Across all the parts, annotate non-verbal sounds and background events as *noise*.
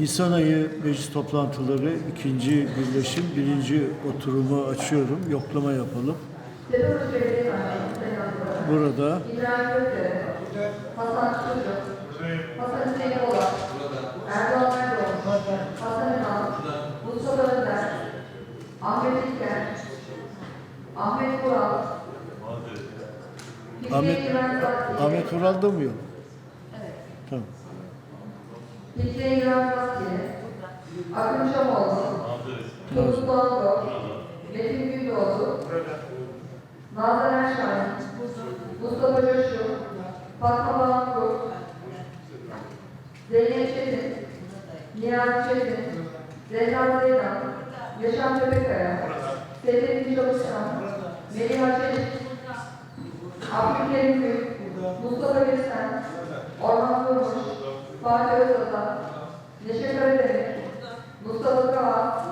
Nisan ayı meclis toplantıları ikinci birleşim, birinci oturumu açıyorum. Yoklama yapalım. Burada İbrahim Gökdere. Hasan Çocuk. Hasan Hüseyin Oğlan. Erdoğan Erdoğan. Hasan Ünal. Mustafa Önder. Ahmet İlker. Ahmet Kural. Ahmet-. Ahmet da mı yok? Güven Zattiye. Akın Şamoğlu. Turgut Doğanlı. Metin Gündoğdu. Nazan Erşahin. Mustafa Coşkun. Fatma Bağkur. Zeynep Çetin. Nihat Çetin. Zehra Zeydan. Yaşam Tepekaya. Seyfettin Çalışkan. Melih Çelik. Abdülkerim Gül. Mustafa Gülsen. Orhan Durmuş. Fatih Özada. Neşe Karademir. Mustafa Kava.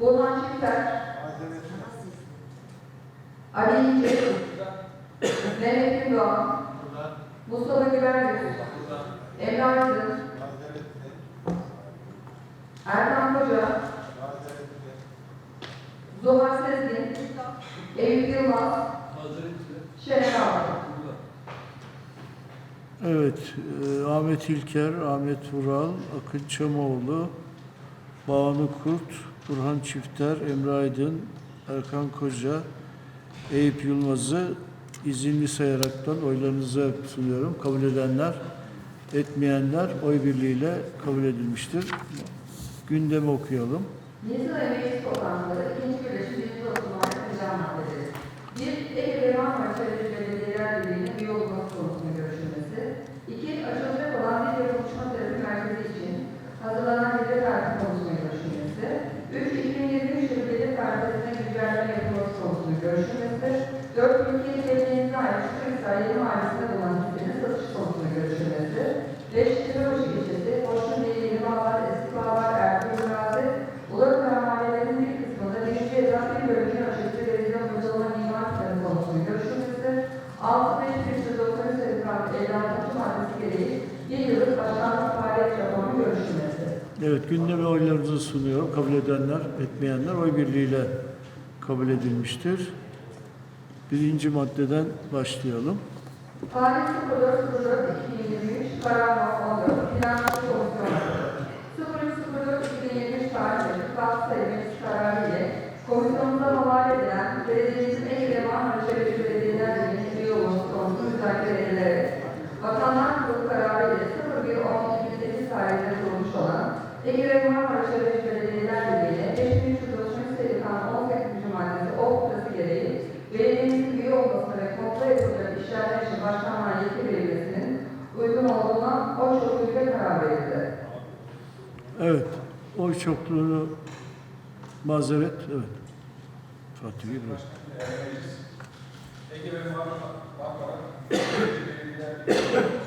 Burhan Çifter. Ali İnce. Mehmet Gündoğan. Mustafa Yüz. Emre Aydın. Erkan Koca. Zuhal Sezgin. Eyüp Yılmaz. Şener Ağabey. Evet, e, Ahmet İlker, Ahmet Vural, Akın Çamoğlu, Banu Kurt, Burhan Çifter, Emre Aydın, Erkan Koca, Eyüp Yılmaz'ı izinli sayaraktan oylarınıza sunuyorum. Kabul edenler, etmeyenler oy birliğiyle kabul edilmiştir. Gündemi okuyalım. Nisan ayı meclis toplantıları ikinci birleşim birinci oturumlar yapacağım maddeleri. Bir, Ege ve Marmara Çevre Belediyeler Birliği'nin üye olması konusunda görüşülmesi. İki, açılacak olan bir yapılışma terapi merkezi için hazırlanan gelir kartı konusunda görüşülmesi. Üç, 2023 yılı gelir kartesine güncelleme yapılması konusunda görüşülmesi. Dört, ülkeyi belediyenin ait Şükürhisar Yeni Mahallesi'nde bulunan hissinin satış konusunda görüşülmesi. Beş, Çırabaşı ilçesi, Boşun Bey, Yeni Bağlar, Eski Bağlar, Ertuğrul Gazi, Ulaştırma mahallelerinin bir kısmında birinci etap bir bölümünün açıkçası televizyon uygulama mimar planı konusunda görüşülmesi, 6.593 sayılı 56. maddesi gereği bir yıllık başkanlık faaliyet raporunun görüşülmesi. Evet, gündemi oylarınızı sunuyorum. Kabul edenler, etmeyenler oy birliğiyle kabul edilmiştir. Birinci maddeden başlayalım. Tarih 04.04.2023, karar not 14, Finansal Komisyonu. 03.04.2023 tarihli 46 sayılı meclis kararı ile komisyonumuza havale edilen belediyemizin Ege ve Marmara Çevreci Belediyeler Birliği'nin üye olması konusu müzakere edilerek Bakanlar Kurulu kararı ile 01.10.2008 tarihinde kurulmuş olan Ege ve Marmara Çevreci Belediyeler Birliği'ne 5393 sayılı kanun 18. maddesi o noktası gereği belediyemizin üye olmasına ve kontrol edilecek işlemler için başkanlığa yetki verilmesinin uygun olduğuna o çokluğuyla karar verildi. Evet, oy çokluğunu mazeret, evet. Fatih İbrahim. Ege ve *coughs*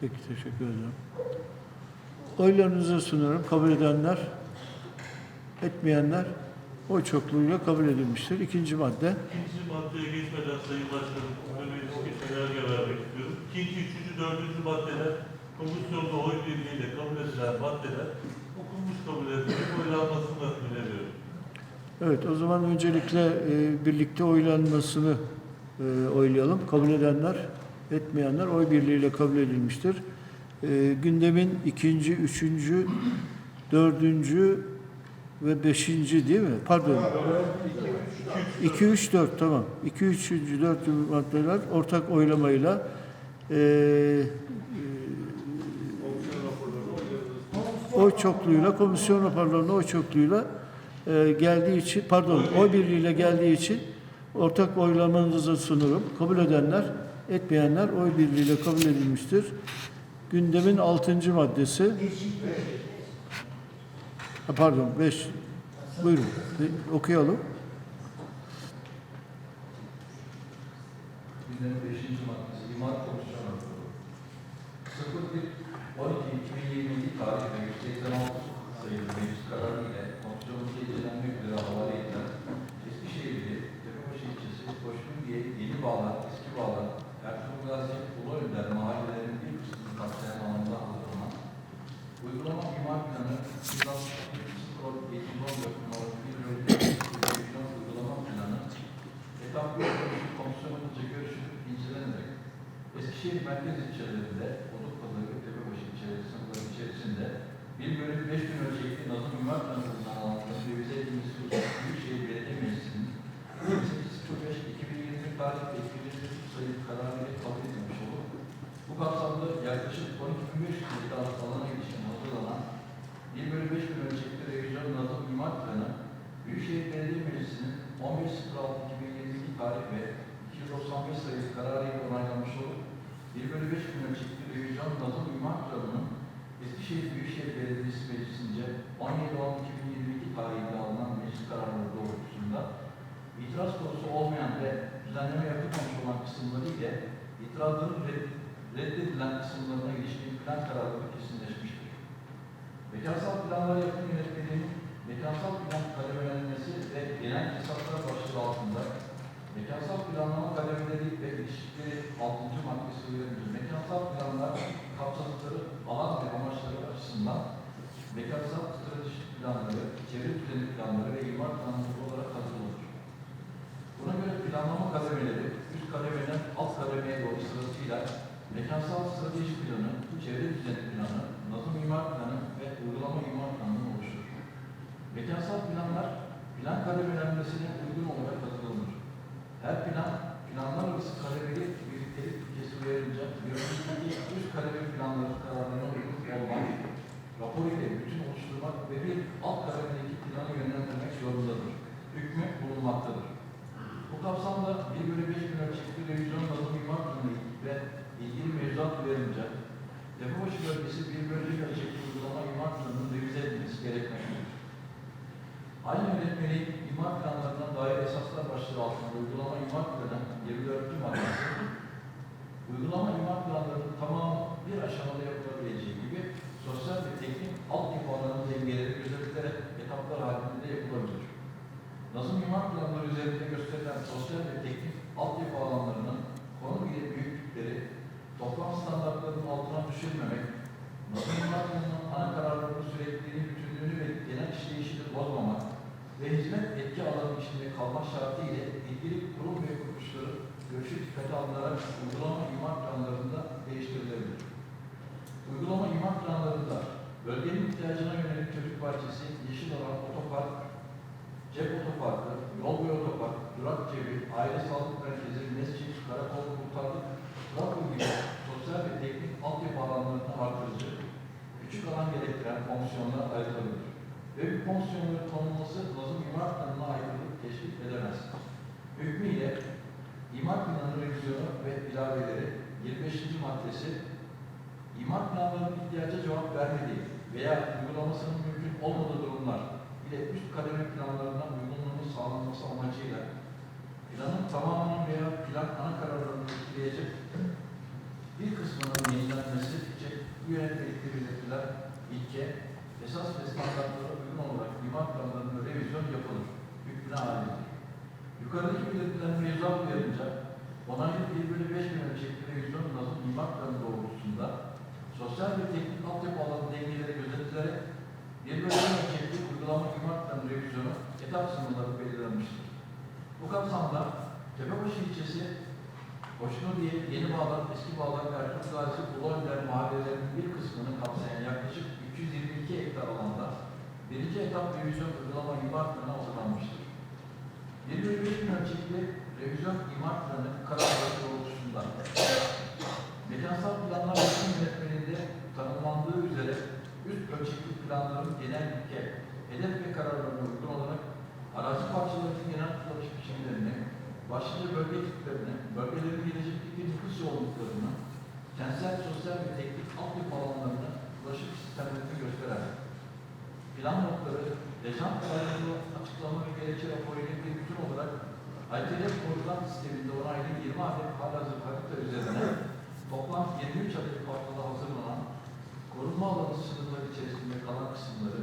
Peki, teşekkür ederim. Oylarınızı sunuyorum. Kabul edenler, etmeyenler oy çokluğuyla kabul edilmiştir. İkinci madde. İkinci maddeye geçmeden Sayın Başkanım, bir önerge vermek istiyorum. İkinci, üçüncü, dördüncü maddeler komisyonda oy birliğiyle kabul edilen maddeler okunmuş kabul edilerek oylanmasını öneriyorum. Evet, o zaman öncelikle e, birlikte oylanmasını e, oylayalım. Kabul edenler, etmeyenler oy birliğiyle kabul edilmiştir. E, gündemin ikinci, üçüncü, dördüncü ve beşinci değil mi? Pardon. İki, üç, dört tamam. İki, üçüncü, dördüncü maddeler ortak oylamayla e, e, oy çokluğuyla, komisyon raporlarına oy çokluğuyla e, geldiği için, pardon, oy birliğiyle geldiği için ortak oylamanızı sunurum. Kabul edenler, etmeyenler oy birliğiyle kabul edilmiştir. Gündemin altıncı maddesi. Ha, pardon, beş. Buyurun, bir okuyalım. Gündemin 5. maddesi İmar Komisyonu raporu. 01 12 2022 tarih ve 186 sayılı meclis kararı ile komisyonun gecelenmek üzere havale edilen Eskişehir'li Tepebaşı ilçesi Koşkundiye Yeni Bağlar, Eski Bağlar, Ertuğrul Gazi, Ulu Önder mahallelerinin bir kısmını kapsayan alanda hazırlanan uygulama imar planı 162 714 numaralı bir bölümde uygulama planı Etap 1 komisyonunca görüşülüp incelenerek Eskişehir merkez ilçelerinde Olukpalı ve Tepebaşı ilçeleri sınırları içerisinde bir bölüm 5 bin ölçekli nazım imar planı bulunan alanların revize edilmesi hususunda Büyükşehir Belediye Meclisi'nin 28.05.2020 tarih ve 223 sayılı kararıyla kabul edilmiş olup bu kapsamda yaklaşık 12.500 hektar alana ilişkin hazırlanan 1 bölü 5 bin ölçekli revizyon nazım imar planı Büyükşehir Belediye Meclisi'nin 15.06.2022 tarih ve 295 sayılı kararıyla onaylanmış olup 1 bölü 5 bin ölçekli revizyon nazım imar planının Eskişehir Büyükşehir Belediyesi Meclisi'nce 17.10.2022 tarihinde alınan meclis kararları doğrultusunda itiraz konusu olmayan ve düzenleme yapılmamış olan kısımları ile itirazların red- reddedilen kısımlarına ilişkin plan kararları kesinleşmiştir. Mekansal planlar yapım yönetmeliğinin mekansal plan kademelenmesi ve genel hesaplar başlığı altında mekansal planlama kademeleri ve ilişkileri 6. maddesi uyarınca mekansal planlar kapsadıkları alan ve amaçları açısından mekansal stratejik planları, çevre düzeni planları ve imar planları olarak hazırlanır. Buna göre planlama kademeleri üst kademeden alt kademeye doğru sırasıyla mekansal strateji planı, çevre düzeni planı, nazım imar planı ve uygulama imar planı oluşturur. Mekansal planlar plan kademelenmesine uygun olarak hazırlanır. Her plan, planlar arası kademeli birliktelik ilkesi uyarınca yönetimdeki üst kademe planları kararlarına uygun olmak, rapor ile bütün oluşturmak ve bir alt kademedeki planı yönlendirmek zorundadır. Hükmü bulunmaktadır. Kapsamda 1 bölü 5 bin ölçekli revizyon nazım imar planı ve ilgili mevzuat uyarınca Yapıbaşı bölgesi 1 bölü 5 ölçekli uygulama imar planının revize edilmesi gerekmektedir. Aynı yönetmeliğin imar planlarına dair esaslar başlığı altında uygulama imar planı 24. maddesi uygulama imar planlarının tamamı bir aşamada yapılabileceği gibi sosyal ve teknik altyapı alanı dengeleri gözetilerek etaplar halinde yapılabilir. Nazım imar planları üzerinde gösterilen sosyal ve teknik altyapı alanlarının konu ile büyüklükleri toplam standartlarının altına düşürmemek, Nazım imar planının ana kararlarının sürekliliğini, bütünlüğünü ve genel işleyişini bozmamak ve hizmet etki alanı içinde kalmak şartı ile ilgili kurum ve kuruluşları görüşü dikkate alınarak uygulama imar planlarında değiştirilebilir. Uygulama imar planlarında bölgenin ihtiyacına yönelik çocuk bahçesi, yeşil alan, otopark, cep otoparkı, yol boyu otopark, durak cebi, aile sağlık merkezi, mescit, karakol, kurtarlık, trakya gibi sosyal ve teknik altyapı alanlarını artırıcı, küçük alan gerektiren fonksiyonlar ayrılabilir. Ve bu fonksiyonların tanınması lazım imar planına aykırılık teşvik edemez. Hükmüyle imar planı revizyonu ve ilaveleri 25. maddesi imar planlarının ihtiyaca cevap vermediği veya uygulamasının mümkün olmadığı durumlar ile üst kademe planlarına uygunluğunun sağlanması amacıyla planın tamamının veya plan ana kararlarını etkileyecek bir kısmının yenilenmesi için bu yönetmelikte belirtilen ilke, esas ve standartlara uygun olarak imar planlarının revizyon yapılır. Hükmüne alindir. Yukarıdaki belirtilen mevzuat uyarınca onaylı 1 bölü 5 bin ölçekli revizyon nazım imar planı doğrultusunda sosyal ve teknik altyapı alanı dengeleri gözetilerek bir bölüm ölçekli uygulama planı revizyonu etap sınırları belirlenmiştir. Bu kapsamda Tepebaşı ilçesi Boşuna diye yeni bağlar, eski bağlar, Ertuğrul Gazi, Ulu Önder mahallelerinin bir kısmını kapsayan yaklaşık 322 hektar alanda birinci etap revizyon uygulama imar planı hazırlanmıştır. 1 bölü 5 bin ölçekli revizyon imar planı kararları doğrultusunda mekansal planlar yönetim yönetmeliğinde tanımlandığı üzere üst ölçekli planların genel ilke, hedef ve kararlarına uygun olarak arazi parçalarının genel kullanış biçimlerini, başlıca bölge tiplerini, bölgelerin gelecekteki nüfus yoğunluklarını, kentsel, sosyal ve teknik altyapı alanlarını, ulaşım sistemlerini gösteren plan notları yaşam kararını açıklama ve gerekçe raporuyla bir bütün olarak Altelef program sisteminde onaylı 20 adet halihazır harita üzerine toplam 23 adet kartada hazırlanan korunma alanı sınırları içerisinde kalan kısımları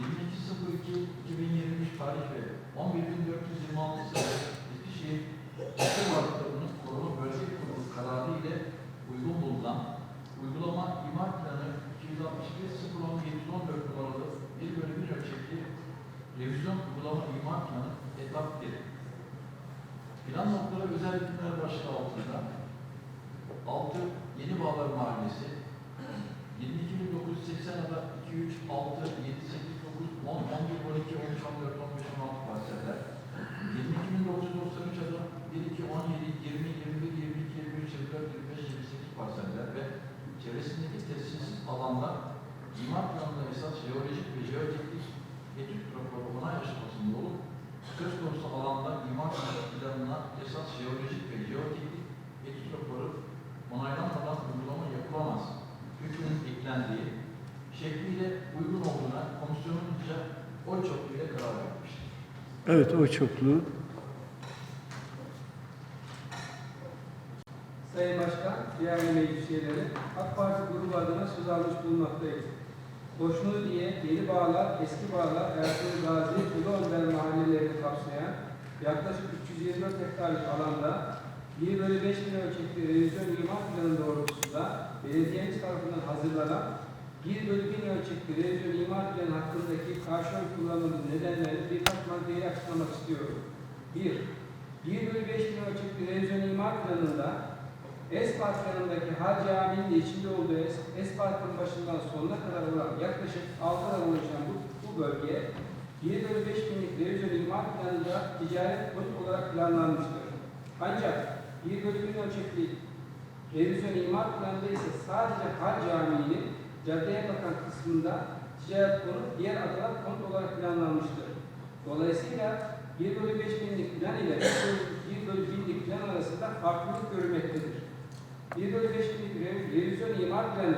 22.02.2023 tarih ve 11.426 sayılı Eskişehir Kültür Varlıklarının Koruma Bölge Kurulu kararı ile uygun bulunan uygulama imar planı 265.010.714 numaralı 1 bölü 1 ölçekli revizyon uygulama imar planı etap 1. Plan notları özellikler başlığı altında 6 Yeni Bağlar Mahallesi 22.980 ada 2, 3, 6, 7, 8, 9, 10, 11, 12, 13, 14, 15, 16 parseller 22.993 ada 1, 2, 17, 20, 21, 22, 23, 24, 25, 28 parseller ve çevresindeki tesisiz alanda imar planında esas jeolojik ve jeoteknik etüt raporu onay aşamasında olup söz konusu alanda imar planına esas jeolojik ve jeoteknik etüt raporu onaylanmadan uygulama yapılamaz. Hükmün eklendiği şekliyle uygun olduğuna komisyonunca oy çokluğuyla karar vermiştir. Evet, oy çokluğu. Sayın Başkan, değerli meclis üyeleri, AK Parti grubu adına söz almış bulunmaktayız. Boşnur diye Yeni Bağlar, Eski Bağlar, Ertuğrul Gazi, Ulu Önder mahallelerini kapsayan yaklaşık 324 hektarlık alanda 1 bölü 5 bin ölçekli revizyon imar planı doğrultusunda belediyemiz tarafından hazırlanan 1 bölü 1000 ölçekli revizyon imar planı hakkındaki karşı oy kullanımının nedenlerini birkaç maddeyle açıklamak istiyorum. 1. 1 bölü 5 bin ölçekli revizyon imar planında Espark yanındaki Har Camii'nin de içinde olduğu Es, Espark'ın başından sonuna kadar olan yaklaşık 6 alan oluşan bu, bu bölge 1 bölü 5 binlik imar planında ticaret konut olarak planlanmıştır. Ancak 1 bölü 1000 ölçekli revizyon imar planında ise sadece Har Camii'nin caddeye bakan kısmında ticaret konut, diğer adalar konut olarak planlanmıştır. Dolayısıyla 1 bölü 5 binlik plan ile 1 bölü 1000'lik plan arasında farklılık görülmektedir. 1 bölü 5 binlik rev- revizyon imar planı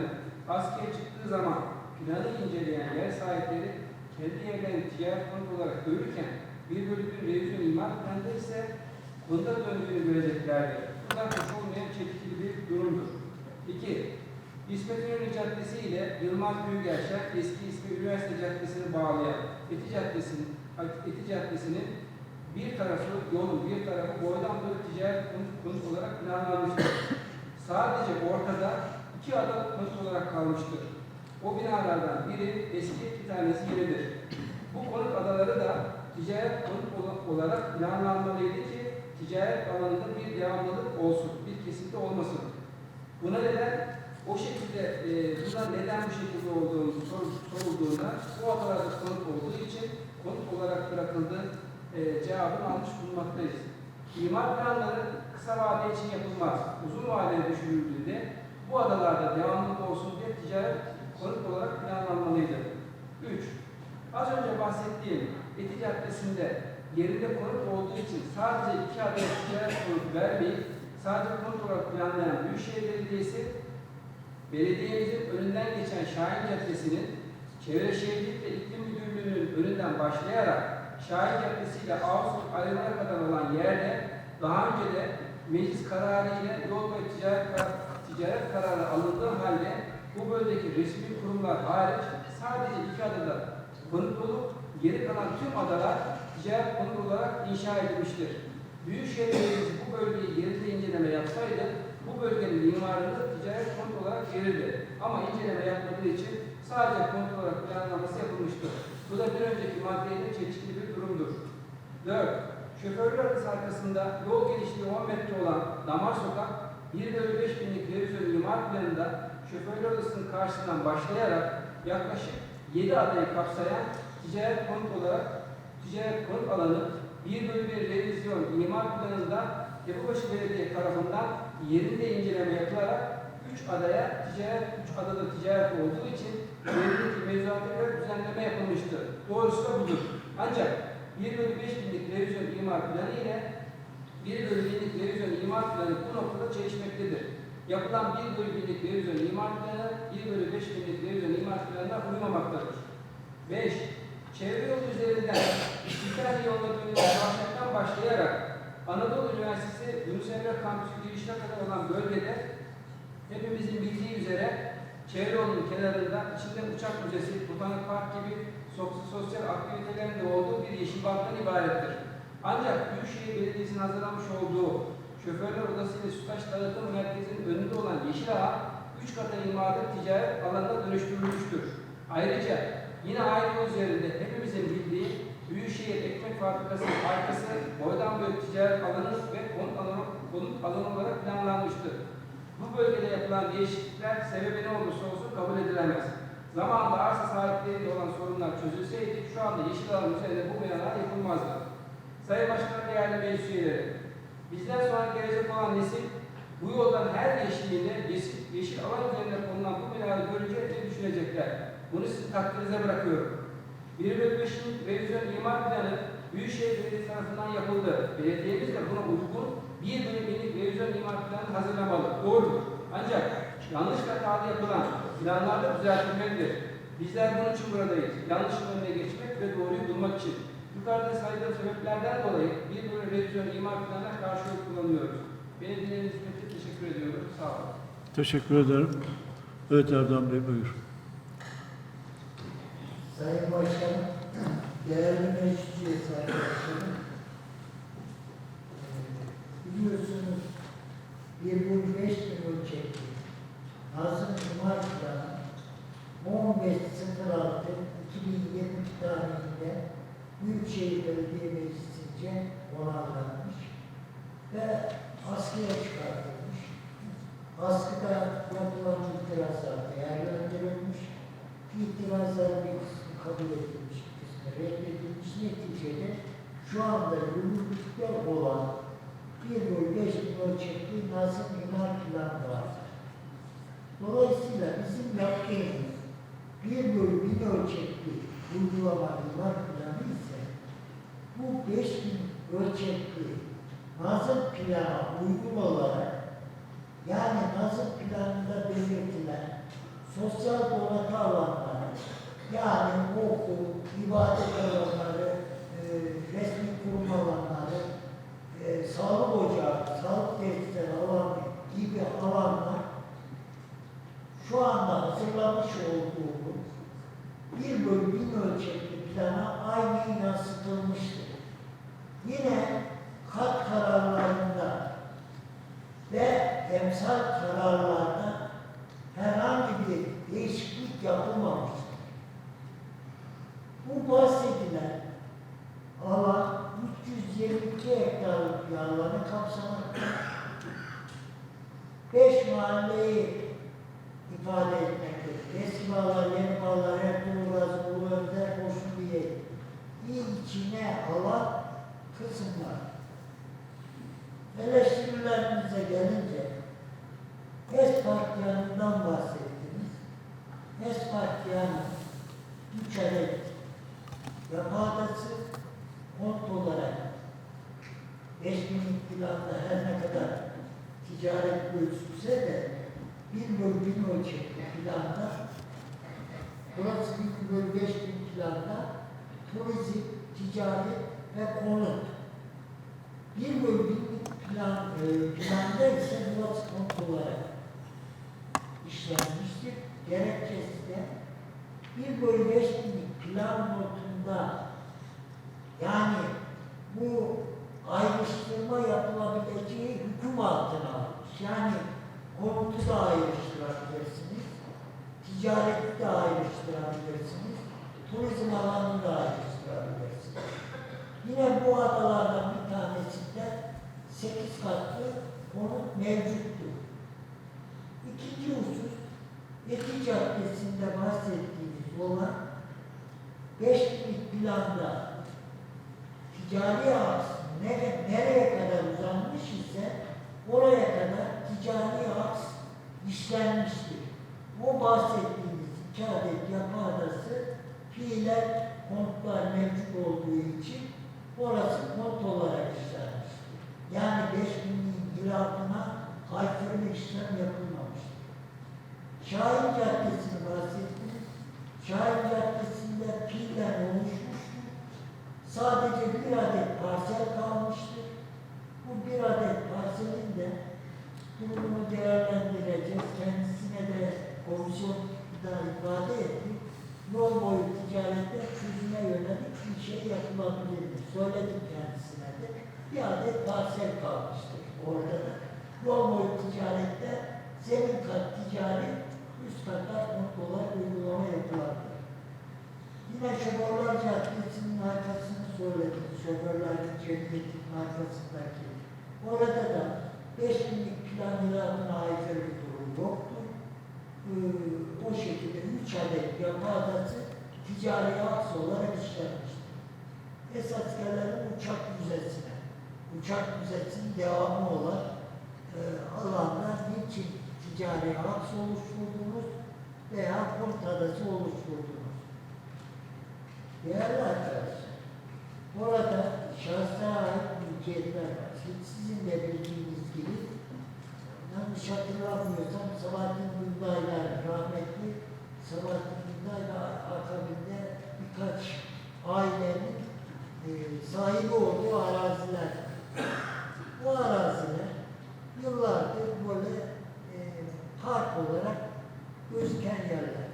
askıya çıktığı zaman planı inceleyen yer sahipleri kendi yerlerini ticaret konut olarak görürken 1 bölü 1 revizyon imar planında ise bunda döndüğünü göreceklerdir. Bu da hoş olmayan çekici bir durumdur. 2. İsmet İnönü Caddesi ile Yılmaz Büyügerşen eski ismi Üniversite Caddesi'ni bağlayan Eti Caddesi'nin Eti Caddesi'nin bir tarafı yolun bir tarafı boydan boya ticaret konut olarak planlanmıştır. Sadece ortada iki ada konut olarak kalmıştır. O binalardan biri eski bir tanesi yenidir. Bu konut adaları da ticaret konut ola- olarak planlanmalıydı ki ticaret alanında bir devamlılık olsun, bir kesinti olmasın. Buna neden o şekilde, e, buna neden bu şekilde olduğunu sor- sorulduğunda bu adalarda konut olduğu için konut olarak bırakıldığı e, cevabını almış bulunmaktayız. İmar planları kısa vade için yapılmaz. Uzun vadeli düşünüldüğünde bu adalarda devamlılık olsun diye ticaret konut olarak planlanmalıydı. 3. Az önce bahsettiğim Eti Caddesi'nde yerinde konut olduğu için sadece iki adaya ticaret konut vermeyip sadece konut olarak planlayan Büyükşehir Belediyesi belediyemizin önünden geçen Şahin Caddesi'nin Çevre Şehircilik ve İklim Müdürlüğü'nün önünden başlayarak Şahin Caddesi ile Ağustos ayrımına kadar olan yerde daha önce de meclis kararı ile yol ve ticaret, ticaret kararı alındığı halde bu bölgedeki resmi kurumlar hariç sadece iki adada konut olup geri kalan tüm adalar ticaret konut olarak inşa edilmiştir. Büyükşehir Belediyesi bu bölgeyi yerinde inceleme yapsaydı bu bölgenin mimarını ticaret konut olarak verirdi. Ama inceleme yapmadığı için sadece konut olarak planlaması yapılmıştır. Bu da bir önceki maddeyle çelişkili bir durumdur. 4. Şoförler arası arkasında yol genişliği 10 metre olan damar sokak 1 bölü 5 binlik revizyon imar planında şoförler odasının karşısından başlayarak yaklaşık 7 adayı kapsayan ticaret konut olarak ticaret konut alanı 1 bölü 1 revizyon imar planında Yapıbaşı Belediye tarafından yerinde inceleme yapılarak 3 adaya ticaret, 3 adada ticaret olduğu için yerindeki mevzuata düzenleme yapılmıştır. Doğrusu da budur. Ancak 1 bölü 5 binlik revizyon imar planı ile 1 bölü binlik revizyon imar planı bu noktada çelişmektedir. Yapılan 1 bölü binlik revizyon imar planı 1 bölü 5 binlik revizyon imar planına uymamaktadır. 5. çevre yolu üzerinden İstiklal yoluna dönülen başlayarak Anadolu Üniversitesi Yunus Emre Kampüsü girişine kadar olan bölgede hepimizin bildiği üzere çevre yolunun kenarında içinde uçak müzesi, botanik park gibi sos- sosyal aktivitelerin de olduğu bir yeşil banttan ibarettir. Ancak Büyükşehir Belediyesi'nin hazırlamış olduğu şoförler odası ile Sütaş Dağıtım Merkezi'nin önünde olan yeşil alan 3 kata imarlı ticaret alanına dönüştürülmüştür. Ayrıca yine aynı üzerinde hepimizin bildiği Büyükşehir Ekmek Fabrikası'nın arkası boydan boya ticaret alanı ve konut alanı, olarak planlanmıştır. Bu bölgede yapılan değişiklikler sebebi ne olursa olsun kabul edilemez. Zamanında arsa sahipleriyle olan sorunlar çözülseydi şu anda yeşil alan üzerinde bu binalar yapılmazdı. Sayın Başkan değerli meclis üyeleri, bizden sonra gelecek olan nesil bu yoldan her geçtiğinde yeşil, yeşil alan üzerinde konulan bu binaları görünce ne düşünecekler? Bunu sizin takdirinize bırakıyorum. 1 bölü 5'in revizyon imar planı Büyükşehir Belediyesi tarafından yapıldı. Belediyemiz de buna uygun 1 bölü 1'lik revizyon imar planı hazırlamalı. Doğrudur. Ancak yanlış hatalı yapılan planlarda düzeltilmelidir. Bizler bunun için buradayız. Yanlışın önüne geçmek ve doğruyu bulmak için. Yukarıda saydığım sebeplerden dolayı 1 bölü revizyon imar planına karşı kullanıyoruz. Beni dinlediğiniz için teşekkür ediyorum. Sağ olun. Teşekkür ederim. Evet Erdem Bey buyur. Sayın Başkanım, değerli meclis arkadaşlarım, eee, biliyorsunuz bir bölü beş bin ölçekli Nazım İmar Planı 15.06 2020 tarihinde Büyükşehir Belediye Meclisi'nce onaylanmış ve askıya çıkartılmış. Askıda yapılan itirazlar değerlendirilmiş. İtirazların bir kısmı kabul edilmiş, reddedilmiş. Neticede şu anda yürürlükte olan bir bölü beş bin ölçekli Nazım İmar Planı var. Dolayısıyla bizim yaptığımız bir bölü bin ölçekli uygulama imar planı ise bu beş bin ölçekli Nazım plana uygun olarak yani Nazım planında belirtilen sosyal donatı alanları, yani okul, ibadet alanları, e, resmi kurum alanları, e, sağlık ocağı, sağlık tesisleri alanı gibi alanlar şu anda hazırlamış olduğumuz bir bölü bin ölçekli plana aynı yansıtılmıştır. Yine kat kararlarında ve emsal kararlarda herhangi bir değişiklik yapılmamıştır. Bu bahsedilen alan 322 hektarlık bir alanı kapsamaktadır. Beş mahalleyi ifade etmektedir. Eski bağlar, yeni bağlar, Ertuğrul Gazi, Ulu Önder, Boşlubiye. içine alan kısımlar. Eleştirilerimize gelince Espartiyan'dan bahsettiniz. Espartiyan'ın üç adet yapı adası kont olarak 5000 planda her ne kadar ticaret ölçülse de bir bölü bin ölçekli planda burası bir bölü beş bin planda turizm, ticaret ve konut. Bir bölü binlik plan, e, planda burası konut olarak işlenmiştir. Gerekçesi de bir bölü beş binlik plan notunda yani bu ayrıştırma yapılabileceği hüküm altına almış. Yani konutu da ayrıştırabilirsiniz, ticareti de ayrıştırabilirsiniz, turizm alanını da ayrıştırabilirsiniz. Yine bu adalardan bir tanesinde 8 katlı konut mevcuttur. İkinci husus, Eti Caddesi'nde bahsettiğimiz olan 5 planda ticari aks nere, nereye kadar uzanmış ise oraya kadar ticari aks işlenmiştir. O bahsettiğimiz iki adet yapı adası fiilen kontlar mevcut olduğu için orası kont olarak işlenmiştir. Yani 5 hilafına aykırı bir işlem yapılmamıştır. Şahin Caddesi'ni bahsettiniz. Şahin Caddesi'nde fiilen oluşmuş sadece bir adet parsel kalmıştır. Bu bir adet parselin de durumunu değerlendireceğiz. Kendisine de komisyonda ifade etti. Yol boyu ticarette çözüme yönelik bir şey yapılabilir mi? Söyledim kendisine de. Bir adet parsel kalmıştır orada da. Yol boyu ticarette zemin kat ticari, üst kata noktalar uygulama yapılabilir. Yine Şoförler Caddesi'nin arkasını söyledim. Şoförlerin cemiyetinin arkasındaki. Orada da 5 binlik planlarına aykırı bir durum yoktur. Ee, o şekilde 3 adet yapı adası ticari aks olarak işlenmiştir. Esas gelelim uçak müzesine. Uçak müzesinin devamı olan ticari aks oluşturdunuz veya kont adası oluşturdunuz? Değerli arkadaşlar, burada şahslara ait mülkiyetler var. Siz- Sizin de bildiğiniz gibi, yanlış hatırlamıyorsam Sabahattin Gündaylar, rahmetli Sabahattin Gündaylar akabinde birkaç ailenin e, sahibi olduğu araziler. Bu araziler yıllardır böyle park olarak gözüken yerler.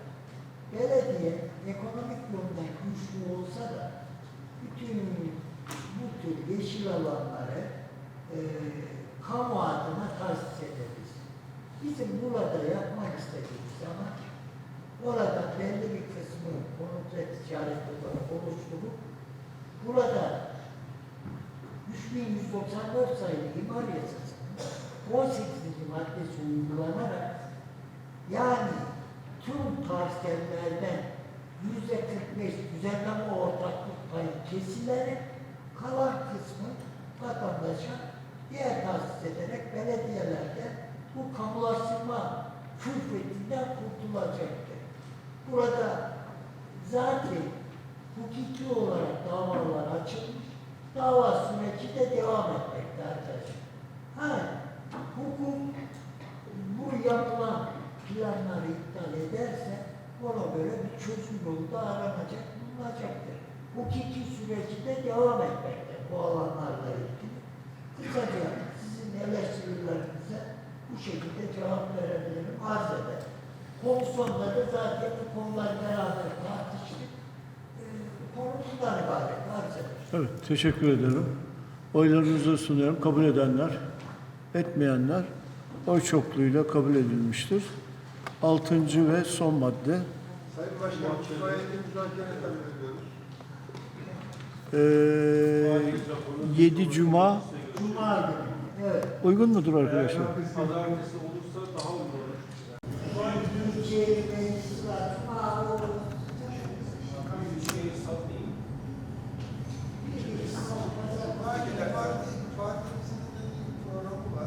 Belediye ekonomik yönden güçlü olsa da bütün bu tür yeşil alanları e, kamu adına tahsis ederiz. Bizim burada yapmak istediğimiz zaman orada belli bir kısmı konut ve ticaret olarak oluşturup burada 3194 sayılı imar yasasının 18. maddesi uygulanarak yani tüm parsellerden yüzde 45 düzenleme ortaklık payı kesilerek kalan kısmı vatandaşa diğer tahsis ederek belediyelerde bu kamulaştırma külfetinden kurtulacaktır. Burada zaten hukuki olarak davalar açılmış, dava süreci de devam etmekte arkadaşlar. Ha, hukuk bu yapılan planları iptal ederse ona göre bir çözüm yolu da aranacak, bulunacaktır. Hukuki süreci de devam etmekte bu alanlarla ilgili. Kısaca sizin eleştirilerinize bu şekilde cevap verebilirim, arz ederim. Komisyonda da zaten bu konuları beraber tartıştık. Ee, konu bundan ibaret, arz ederim. Evet, teşekkür ederim. Oylarınızı sunuyorum. Kabul edenler, etmeyenler oy çokluğuyla kabul edilmiştir. Altıncı ve son madde. Sayın Başkanım, şikayeti müzakere ediyoruz. Ee, 7 Cuma Cuma günü, evet. uygun mudur arkadaşlar? Pazartesi olursa daha uygun olur. Büyükşehir Meclisi var, Cuma olur.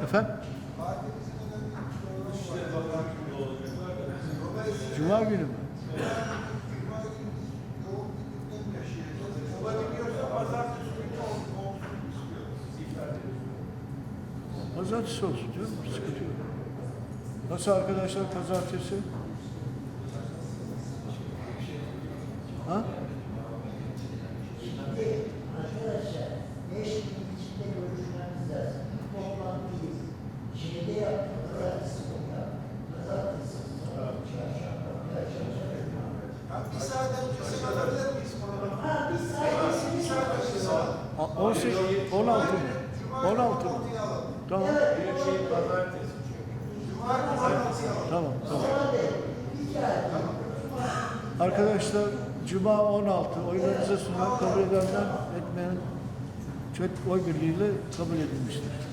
Efendim? Cuma günü mü? Pazartesi olsun canım, sıkıntı yok. Nasıl arkadaşlar pazartesi? Ha? Şimdi arkadaşlar, beş gün içinde görüşmemiz lazım. Bir toplantıyız. Şeyde yaptık, pazartesi günü yaptık. Pazartesi, salı, çarşamba, perşembe, cuma. Bir saat öncesi alabilir miyiz programı? Ha, bir saat Bir saat öncesi alalım. A- 18, 16 mı? 16 mı? Tamam, Cuma pazartesi alalım. tamam, tamam. Sonra değil, rica ederim. Arkadaşlar Cuma 16 oylarınıza sunulan kabul edenler etmeyen çok oy birliğiyle kabul edilmiştir.